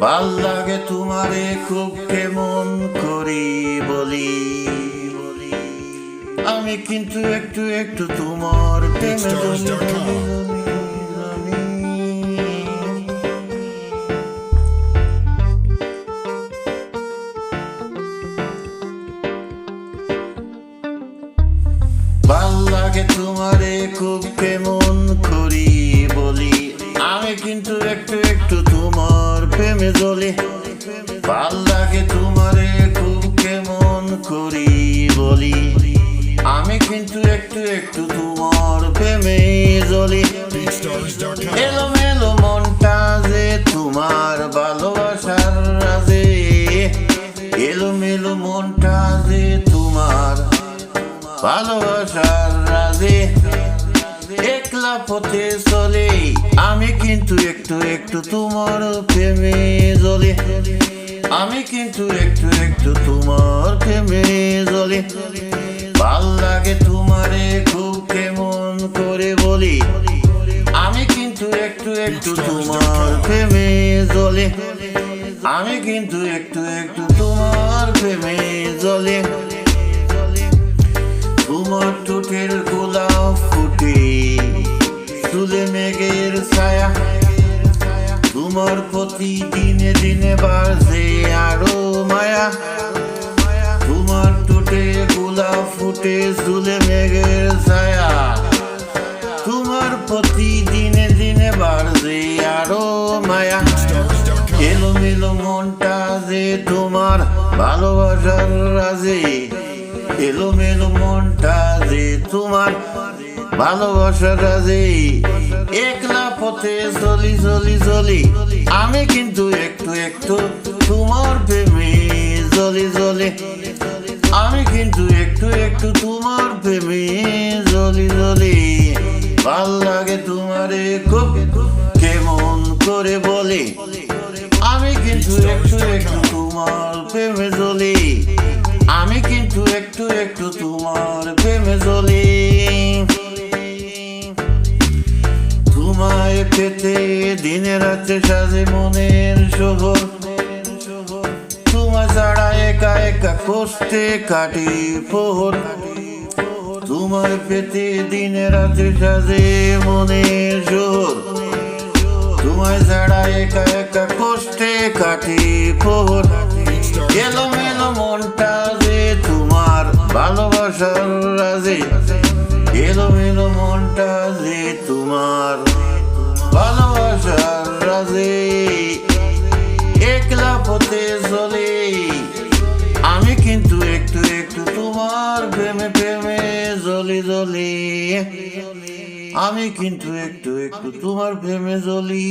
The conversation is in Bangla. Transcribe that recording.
ভালো লাগে তোমারে খুব কেমন করি বলি। আমি কিন্তু একটু একটু তোমার প্রেমে লাগে তোমারে খুব কেমন করি বলি। আমি কিন্তু একটু একটু তোমার প্রেমে জ্বলি। ভালো লাগে তোমারে খুব কেমন করি বলি। আমি কিন্তু একটু একটু তোমার প্রেমে জ্বলি। এলো মেলো মনটা যে তোমার ভালোবাসার রাজে। এলো মেলো মনটা যে তোমার ভালোবাসার রাজে একলা পথে চলে, আমি কিন্তু একটু একটু তোমার প্রেমে জ্বলে। আমি কিন্তু একটু একটু তোমার প্রেমে জ্বলে। ভালো লাগে তোমারে খুব কেমন করে বলি। আমি কিন্তু একটু একটু তোমার প্রেমে জ্বলে। আমি কিন্তু একটু একটু তোমার প্রেমে জ্বলে। তোমার ঠোঁটের তোমার প্রতি দিনে দিনে বাড়ছে আরও মায়া। তোমার ঠোঁটে গোলাপ ফুটে তুলে মেঘের ছায়া। তোমার প্রতি দিনে দিনে বাড়ছে আরও মায়া। এলো মেলো মনটা যে তোমার ভালোবাসার রাজে। এলো মেলো মনটা যে তোমার ভালোবাসার রাজে। একলা পথে চলি চলি চলি আমি কিন্তু একটু একটু তোমার প্রেমে জলি জলি আমি কিন্তু একটু একটু তোমার প্রেমে জলি জলি ভালো লাগে তোমারে খুব, কেমন করে বলে। আমি কিন্তু একটু একটু তোমার প্রেমে জ্বলি আমি কিন্তু একটু একটু তোমার পেতে দিনে রাতে সাজে মনের শহর তোমার ছাড়া একা একা কষ্টে কাটি পোহর। তোমার পেতে দিনে রাতে সাজে মনের শহর তোমায় ছাড়া একা একা কষ্টে কাটি পোহর। এলো মেলো মনটা যে তোমার ভালোবাসার রাজে। এলো মেলো মনটা যে তোমার জ্বলি জ্বলি। আমি কিন্তু একটু একটু তোমার প্রেমে জ্বলি।